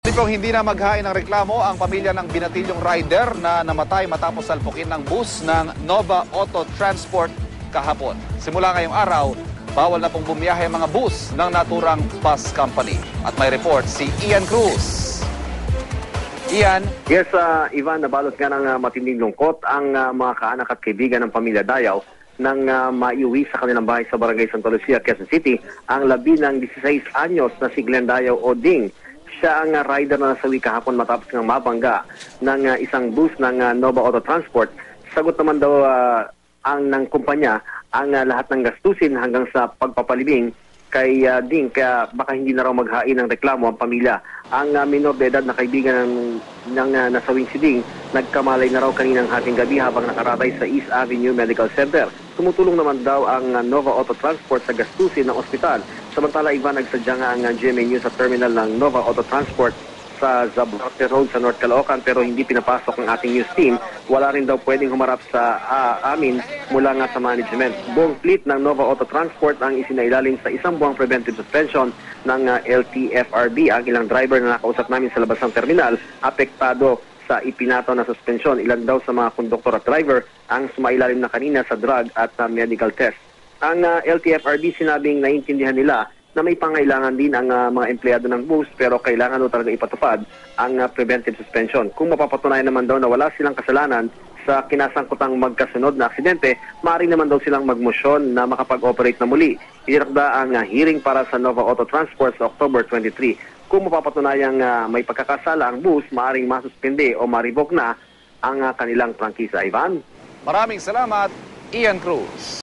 Tipong hindi na maghain ng reklamo ang pamilya ng binatilyong rider na namatay matapos salpukin ng bus ng Nova Auto Transport kahapon. Simula ngayong araw, bawal na pong bumiyahe ang mga bus ng naturang bus company. At may report si Ian Cruz. Ian, Yes, uh, Ivan, nabalot nga ng uh, matinding lungkot ang uh, mga kaanak at kaibigan ng pamilya Dayaw nang uh, maiuwi sa kanilang bahay sa Barangay Santa Lucia, Quezon City ang labi ng 16 anyos na si Glenn Dayaw Oding. Siya ang uh, rider na nasawi kahapon matapos ng mabangga ng uh, isang bus ng uh, Nova Auto Transport. Sagot naman daw uh, ang ng kumpanya ang uh, lahat ng gastusin hanggang sa pagpapalibing kay uh, Ding kaya baka hindi na raw maghain ng reklamo ang pamilya. Ang uh, minor de edad na kaibigan ng, ng uh, nasawing si Ding nagkamalay na raw kaninang hating gabi habang nakaratay sa East Avenue Medical Center. Tumutulong naman daw ang uh, Nova Auto Transport sa gastusin ng ospital. Samantala iba nagsadya nga ang uh, GMA News sa terminal ng Nova Auto Transport sa Zabrate Road sa North Caloocan pero hindi pinapasok ang ating news team. Wala rin daw pwedeng humarap sa ah, amin mula nga sa management. Buong fleet ng Nova Auto Transport ang isinailalim sa isang buwang preventive suspension ng ah, LTFRB. Ang ilang driver na nakausap namin sa labas ng terminal, apektado sa ipinato na suspensyon. Ilan daw sa mga konduktor at driver ang sumailalim na kanina sa drug at ah, medical test. Ang ah, LTFRB sinabing naiintindihan nila na may pangailangan din ang ah, mga empleyado ng bus pero kailangan daw talaga ipatupad ang ah, preventive suspension. Kung mapapatunayan naman daw na wala silang kasalanan sa kinasangkutang magkasunod na aksidente, maaari naman daw silang magmosyon na makapag-operate na muli. Irakda ang ah, hearing para sa Nova Auto Transport sa October 23. Kung mapapatunayang ah, may pagkakasala ang bus, maaaring masuspende o ma-revoke na ang ah, kanilang prangkisa. Ivan? maraming salamat, Ian Cruz.